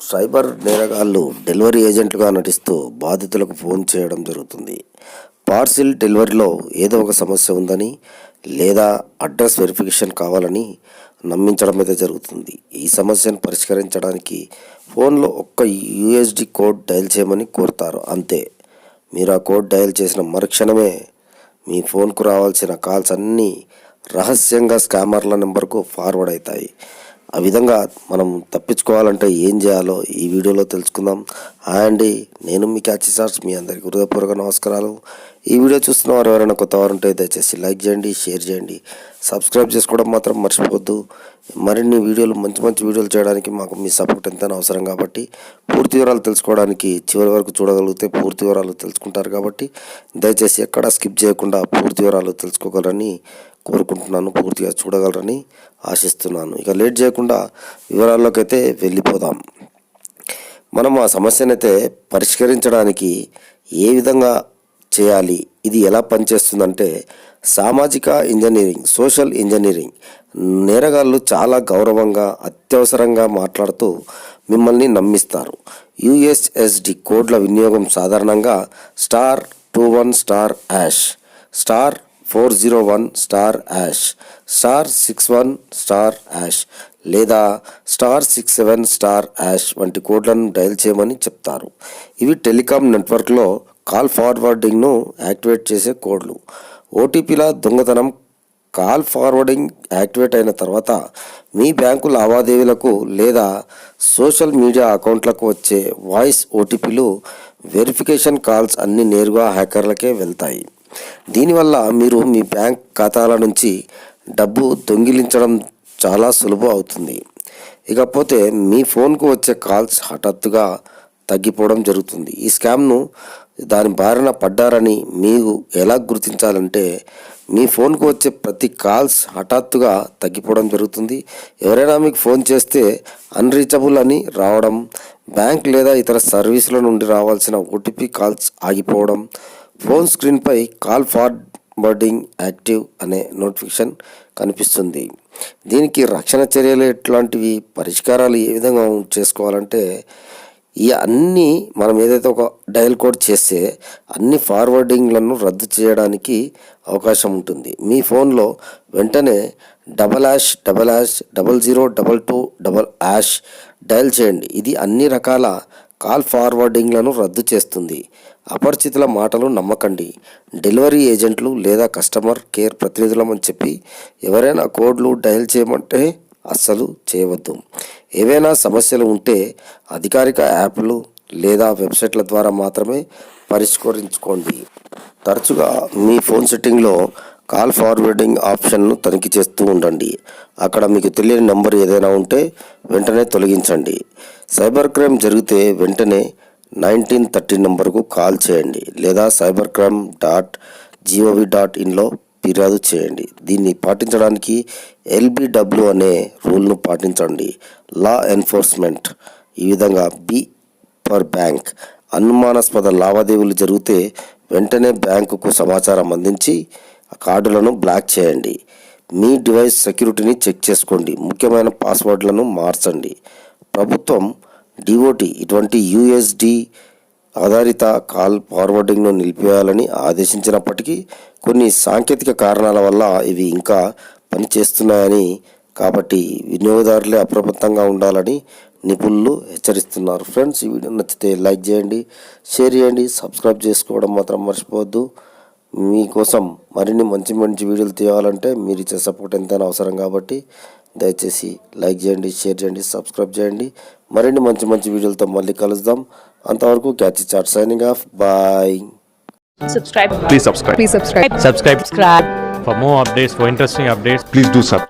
Cyber నేరగాళ్ళు delivery ఏజెంట్లుగా నటిస్తూ బాధితులకు phone చేయడం జరుగుతుంది. పార్సిల్ డెలివరీలో ఏదో ఒక సమస్య ఉందని లేదా అడ్రస్ వెరిఫికేషన్ కావాలని నమ్మించడం అయితే జరుగుతుంది. ఈ సమస్యను పరిష్కరించడానికి ఫోన్లో ఒక్క యూఎస్డి కోడ్ డయల్ చేయమని కోరుతారు. అంతే. మీరు ఆ కోడ్ డయల్ చేసిన మరుక్షణమే మీ ఫోన్కు రావాల్సిన కాల్స్ అన్నీ రహస్యంగా స్కామర్ల నెంబర్కు ఫార్వర్డ్ అవుతాయి. ఆ విధంగా మనం తప్పించుకోవాలంటే ఏం చేయాలో ఈ వీడియోలో తెలుసుకుందాం. హాయ్ అండి నేను మీ క్యాచి సార్స్ మీ అందరికీ హృదయపూర్వక నమస్కారాలు. ఈ వీడియో చూస్తున్న వారు ఎవరైనా కొత్త వారు ఉంటే దయచేసి లైక్ చేయండి షేర్ చేయండి. సబ్స్క్రైబ్ చేసుకోవడం మాత్రం మర్చిపోవద్దు. మరిన్ని వీడియోలు మంచి మంచి వీడియోలు చేయడానికి మాకు మీ సపోర్ట్ ఎంతైనా అవసరం కాబట్టి పూర్తి వివరాలు తెలుసుకోవడానికి చివరి వరకు చూడగలిగితే పూర్తి వివరాలు తెలుసుకుంటారు కాబట్టి దయచేసి ఎక్కడా స్కిప్ చేయకుండా పూర్తి వివరాలు తెలుసుకోగలరని కోరుకుంటున్నాను పూర్తిగా చూడగలరని ఆశిస్తున్నాను. ఇక లేట్ చేయకుండా వివరాల్లోకి అయితే వెళ్ళిపోదాం. మనం ఆ సమస్యనైతే పరిష్కరించడానికి ఏ విధంగా చేయాలి ఇది ఎలా పనిచేస్తుందంటే సామాజిక ఇంజనీరింగ్ సోషల్ ఇంజనీరింగ్ నేరగాళ్ళు చాలా గౌరవంగా అత్యవసరంగా మాట్లాడుతూ మిమ్మల్ని నమ్మిస్తారు. యుఎస్ఎస్డి కోడ్ల వినియోగం సాధారణంగా star two one star hash star four zero one star hash star six one star hash లేదా star six seven star hash వంటి కోడ్లను డయల్ చేయమని చెప్తారు. ఇవి టెలికాం నెట్వర్క్లో కాల్ ఫార్వర్డింగ్ను యాక్టివేట్ చేసే కోడ్లు. ఓటీపీల దొంగతనం కాల్ ఫార్వర్డింగ్ యాక్టివేట్ అయిన తర్వాత మీ బ్యాంకు లావాదేవీలకు లేదా సోషల్ మీడియా అకౌంట్లకు వచ్చే వాయిస్ ఓటీపీలు వెరిఫికేషన్ కాల్స్ అన్ని నేరుగా హ్యాకర్లకే వెళ్తాయి. దీనివల్ల మీరు మీ బ్యాంక్ ఖాతాల నుంచి డబ్బు దొంగిలించడం చాలా సులభం అవుతుంది. ఇకపోతే మీ ఫోన్కు వచ్చే కాల్స్ హఠాత్తుగా తగ్గిపోవడం జరుగుతుంది. ఈ స్కామ్ను దాని బారిన పడ్డారని మీకు ఎలా గుర్తించాలంటే మీ ఫోన్కు వచ్చే ప్రతి కాల్స్ హఠాత్తుగా తగ్గిపోవడం జరుగుతుంది. ఎవరైనా మీకు ఫోన్ చేస్తే అన్రీచబుల్ అని రావడం బ్యాంక్ లేదా ఇతర సర్వీసుల నుండి రావాల్సిన ఓటీపీ కాల్స్ ఆగిపోవడం ఫోన్ స్క్రీన్పై కాల్ ఫార్వర్డింగ్ యాక్టివ్ అనే నోటిఫికేషన్ కనిపిస్తుంది. దీనికి రక్షణ చర్యలు ఎట్లాంటివి పరిష్కారాలు ఏ విధంగా చేసుకోవాలంటే ఈ అన్ని మనం ఏదైతే ఒక డయల్ కోడ్ చేస్తే అన్ని ఫార్వర్డింగ్లను రద్దు చేయడానికి అవకాశం ఉంటుంది. మీ ఫోన్లో వెంటనే double hash double hash double zero double two double hash dial చేయండి. ఇది అన్ని రకాల కాల్ ఫార్వర్డింగ్లను రద్దు చేస్తుంది. అపరిచితుల మాటలు నమ్మకండి. డెలివరీ ఏజెంట్లు లేదా కస్టమర్ కేర్ ప్రతినిధులమని చెప్పి ఎవరైనా కోడ్లు డయల్ చేయమంటే అస్సలు చేయవద్దు. ఏవైనా సమస్యలు ఉంటే అధికారిక యాప్లు లేదా వెబ్సైట్ల ద్వారా మాత్రమే పరిష్కరించుకోండి. తరచుగా మీ ఫోన్ సెట్టింగ్లో కాల్ ఫార్వర్డింగ్ ఆప్షన్ను తనిఖీ చేస్తూ ఉండండి. అక్కడ మీకు తెలియని నంబర్ ఏదైనా ఉంటే వెంటనే తొలగించండి. సైబర్ క్రైమ్ జరిగితే వెంటనే నైన్టీన్ థర్టీ నెంబర్కు కాల్ చేయండి లేదా cyber crime dot GOV dot ఇన్లో ఫిర్యాదు చేయండి. దీన్ని పాటించడానికి ఎల్బిడబ్ల్యూ అనే రూల్ను పాటించండి. Law enforcement. ఈ విధంగా బి పర్ బ్యాంక్. అనుమానాస్పద లావాదేవీలు జరిగితే వెంటనే బ్యాంకుకు సమాచారం అందించి కార్డులను బ్లాక్ చేయండి. మీ డివైస్ సెక్యూరిటీని చెక్ చేసుకోండి. ముఖ్యమైన పాస్వర్డ్లను మార్చండి. ప్రభుత్వం డిఓటి ఇటువంటి యుఎస్డి ఆధారిత కాల్ ఫార్వర్డింగ్ను నిలిపివేయాలని ఆదేశించినప్పటికీ కొన్ని సాంకేతిక కారణాల వల్ల ఇవి ఇంకా పనిచేస్తున్నాయని కాబట్టి వినియోగదారులే అప్రమత్తంగా ఉండాలని నిపుణులు హెచ్చరిస్తున్నారు. ఫ్రెండ్స్ ఈ వీడియో నచ్చితే లైక్ చేయండి షేర్ చేయండి సబ్స్క్రైబ్ చేసుకోవడం మాత్రం మర్చిపోవద్దు. మీకోసం మరిన్ని మంచి మంచి వీడియోలు తీయాలంటే మీరు ఇచ్చే సపోర్ట్ ఎంతైనా అవసరం కాబట్టి దయచేసి లైక్ చేయండి షేర్ చేయండి సబ్స్క్రైబ్ చేయండి. మరిన్ని మంచి మంచి వీడియోలతో మళ్ళీ కలుద్దాం. అంతవరకు catch chat signing off. Bye subscribe please subscribe please subscribe subscribe for more updates for interesting updates please do sub